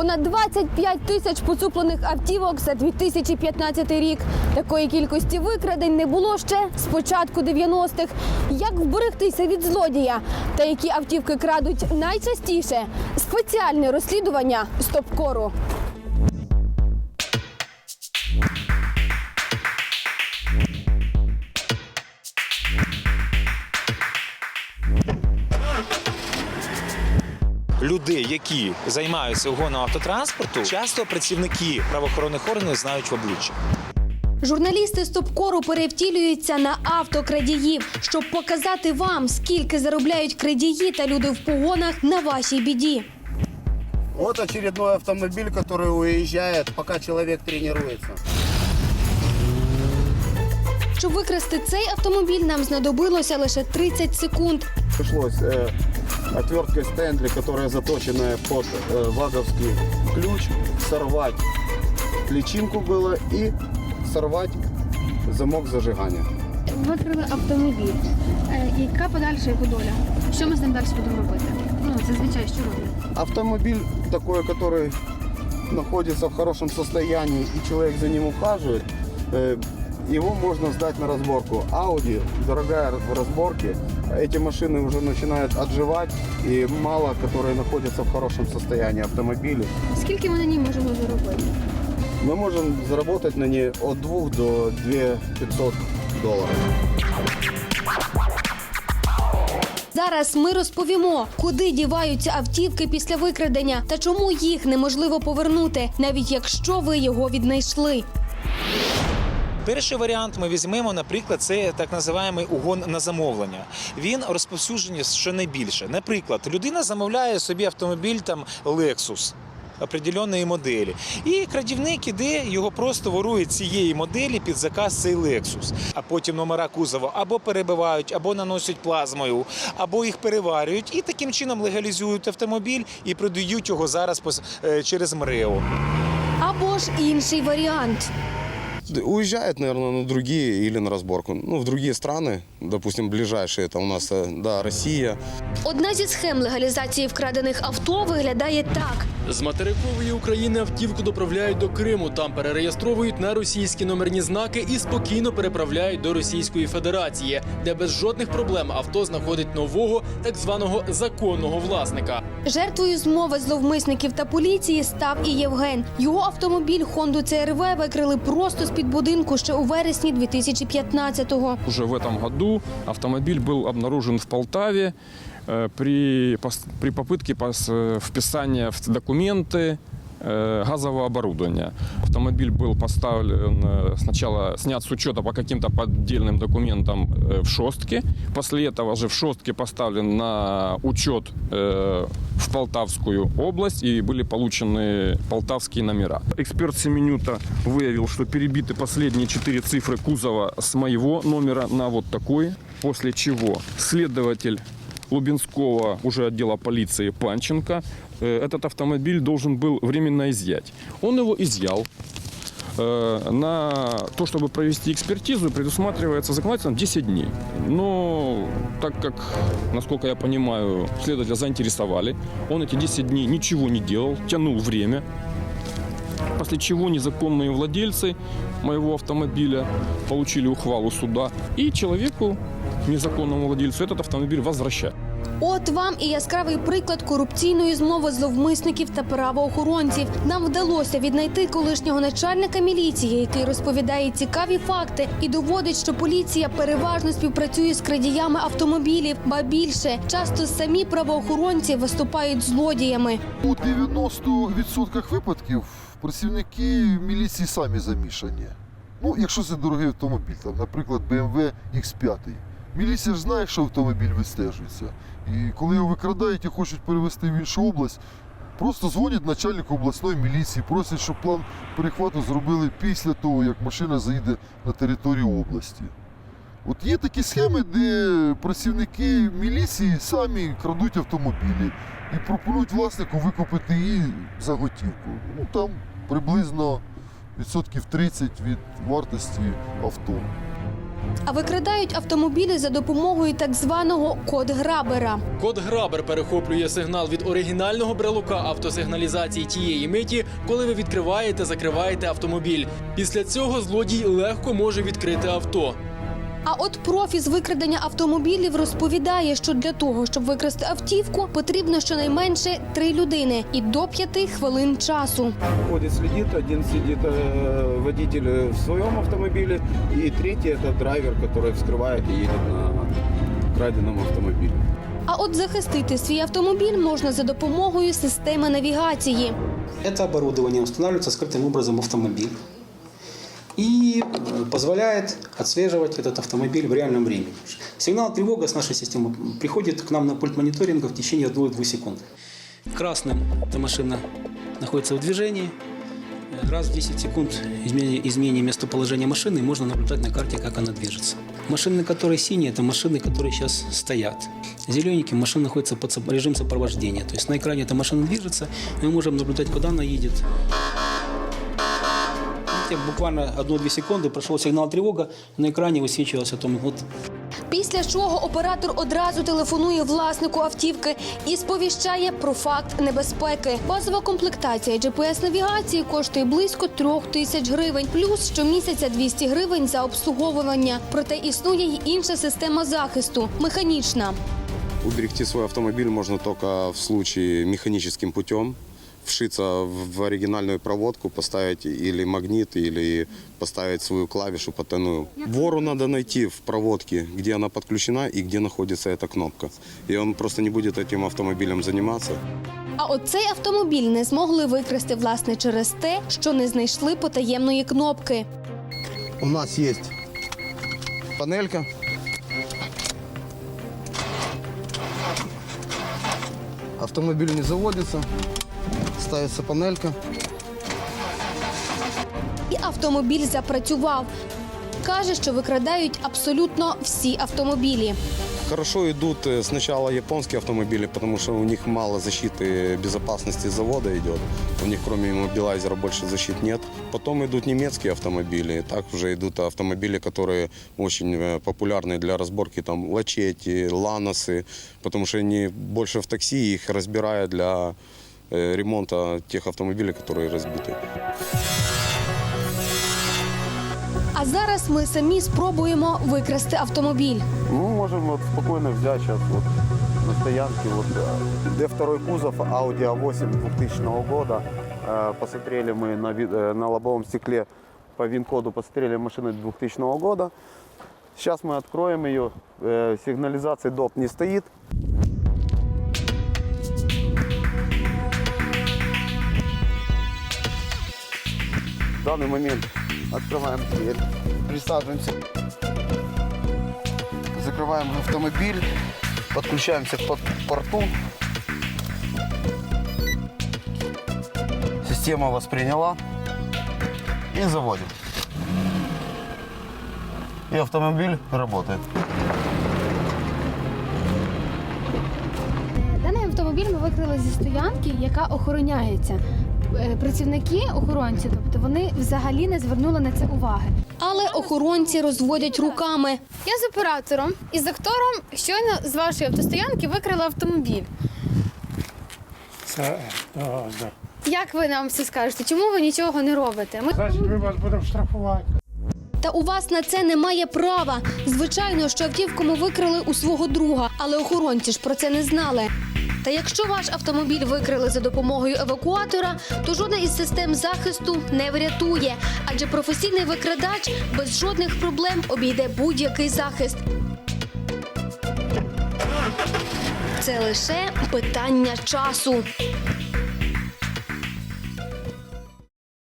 Понад 25 тисяч поцуплених автівок за 2015 рік. Такої кількості викрадень не було ще з початку 90-х. Як вберегтися від злодія? Та які автівки крадуть найчастіше? Спеціальне розслідування стопкору. Людей, які займаються угоном автотранспорту, часто працівники правоохоронних органів знають в обличчя. Журналісти стопкору перевтілюються на автокрадіїв, щоб показати вам, скільки заробляють крадії та люди в погонах на вашій біді. Вот очередной автомобиль, который уезжает, пока человек тренируется. Щоб викрасти цей автомобіль, нам знадобилося лише 30 секунд. Пришлось э, отверткой Стэнли, которая заточенная под э, ваговский ключ, сорвать личинку было и сорвать замок зажигания. Викрили автомобіль. Е, Яка подальша його доля? Що ми з ним далі будемо робити? Ну, зазвичай що роблять? Автомобиль такой, который находится в хорошем состоянии и человек за ним ухаживает, э, его можно сдать на разборку. Audi дорогая в разборке, эти машины уже начинают отживать, и мало, которые находятся в хорошем состоянии автомобилей. Скільки ми на ній можемо заробити? Мы можем заработать на ней от 2 до 2 500 долларов. Зараз ми розповімо, куди діваються автівки після викрадення та чому їх неможливо повернути, навіть якщо ви його віднайшли. Перший варіант ми візьмемо, наприклад, це так називаємо угон на замовлення. Він розповсюджений щонайбільше. Наприклад, людина замовляє собі автомобіль там Lexus. Определеної моделі. І крадівник іде, його просто ворує цієї моделі під заказ цей Lexus. А потім номера кузова або перебивають, або наносять плазмою, або їх переварюють і таким чином легалізують автомобіль і продають його зараз е, через МРЕО. Або ж інший варіант. Уезжает, наверное, на другие или на разборку. Ну, в другие страны, допустим, ближайшие, это у нас, э, да, Россия, Одна зі схем легалізації вкрадених авто виглядає так. З материкової України автівку доправляють до Криму. Там перереєстровують на російські номерні знаки і спокійно переправляють до Російської Федерації, де без жодних проблем авто знаходить нового так званого законного власника. Жертвою змови зловмисників та поліції став і Євген. Його автомобіль Honda CRV викрили просто з-під будинку ще у вересні 2015-го. Уже в этом году автомобиль был обнаружен в Полтаве э, при, пос- при попытке пос- э, вписания в документы э, газового оборудования. Автомобиль был поставлен э, сначала снят с учета по каким-то поддельным документам э, в шостке. После этого же в шостке поставлен на учет э, в Полтавскую область и были получены полтавские номера. Эксперт Семенюта выявил, что перебиты последние четыре цифры кузова с моего номера на вот такой, после чего следователь Лубинского уже отдела полиции Панченко э, этот автомобиль должен был временно изъять. Он его изъял. Э, На то, чтобы провести экспертизу, предусматривается законодательством 10 дней. Но так как, насколько я понимаю, следователя заинтересовали, он эти 10 дней ничего не делал, тянул время, после чего незаконные владельцы моего автомобиля получили ухвалу суда, и человеку, незаконному владельцу, этот автомобиль возвращают. От вам і яскравий приклад корупційної змови зловмисників та правоохоронців. Нам вдалося віднайти колишнього начальника міліції, який розповідає цікаві факти і доводить, що поліція переважно співпрацює з крадіями автомобілів, ба більше часто самі правоохоронці виступають злодіями. У 90% випадків працівники міліції самі замішані. Ну, якщо це дорогий автомобіль, там, наприклад, BMW X5. Міліція ж знає, що автомобіль вистежується. І коли його викрадають і хочуть перевезти в іншу область, просто дзвонять начальнику обласної міліції, просять, щоб план перехвату зробили після того, як машина заїде на територію області. От є такі схеми, де працівники міліції самі крадуть автомобілі і пропонують власнику викупити її за готівку. Ну там приблизно відсотків 30 від вартості авто. А викрадають автомобілі за допомогою так званого код-грабера. Код Грабер перехоплює сигнал від оригінального брелока автосигналізації тієї миті, коли ви відкриваєте, закриваєте автомобіль. Після цього злодій легко може відкрити авто. А от профі з викрадення автомобілів розповідає, що для того, щоб викрасти автівку, потрібно щонайменше три людини і до п'яти хвилин часу. Ходит, следит, один сидит э, водитель в своем автомобиле, и третий это драйвер, который вскрывает и едет на краденом автомобиле. А от захистити свій автомобіль можна за допомогою системи навігації. Это оборудование устанавливается скрытым образом в автомобиль И э, позволяет отслеживать этот автомобиль в реальном времени. Сигнал тревога с нашей системы приходит к нам на пульт мониторинга в течение 1-2 секунд. Красным эта машина находится в движении. Раз в 10 секунд изменение, изменение местоположения машины можно наблюдать на карте, как она движется. Машины, которые синие, это машины, которые сейчас стоят. Зелененькие машина находится под режим сопровождения. То есть на экране эта машина движется, мы можем наблюдать, куда она едет. Видите, буквально 1-2 секунды прошел сигнал тревога, на экране высвечивалось о том, вот Після чого оператор одразу телефонує власнику автівки і сповіщає про факт небезпеки. Базова комплектація GPS-навігації коштує близько трьох тисяч гривень, плюс щомісяця 200 гривень за обслуговування. Проте існує й інша система захисту механічна. Уберегти свой автомобиль можно только в случае механическим путем. Вшиться в оригинальную проводку, поставить или магнит, или поставить свою клавишу потайную. Вору надо найти в проводке, где она подключена и где находится эта кнопка. И он просто не будет этим автомобилем заниматься. А от цей автомобіль не змогли викрасти власне через те, що не знайшли потаємної кнопки. У нас есть панелька. Автомобиль не заводится Ставится панелька. І автомобіль запрацював. Каже, що викрадають абсолютно всі автомобілі. Хорошо идут э, сначала японские автомобили, потому что у них мало защиты безопасности завода идет. У них кроме иммобилайзера больше защит нет. Потом идут немецкие автомобили. Так уже идут автомобили, которые очень э, популярны для разборки. Там лачети, ланосы, потому что они больше в такси их разбирают для э, ремонта тех автомобилей, которые разбиты. А зараз ми самі спробуємо викрасти автомобіль. Мы можем вот спокойно взять сейчас вот на стоянке вот D2 кузов Audi A8 2000 года. Э, Посмотрели мы на, ви- э, на лобовом стекле по ВИН-коду, посмотрели машины 2000 года. Сейчас мы откроем ее. Э, Сигнализации доп не стоит. В данный момент открываем дверь, присаживаемся. Закрываем автомобиль, подключаемся к под- порту. Система восприняла и заводим. И автомобиль работает. Даний автомобіль ми викрили зі стоянки, яка охороняється. Е, Працівники охоронці, тобто вони взагалі не звернули на це уваги. Але охоронці розводять руками. Я з оператором і з актором щойно з вашої автостоянки викрила автомобіль. Це да. Як ви нам всі скажете, чому ви нічого не робите? Ми Значить, ми вас будемо штрафувати. Та у вас на це немає права. Звичайно, що автівку ми викрили у свого друга, але охоронці ж про це не знали. Та якщо ваш автомобіль викрили за допомогою евакуатора, то жодна із систем захисту не врятує, адже професійний викрадач без жодних проблем обійде будь-який захист. Це лише питання часу.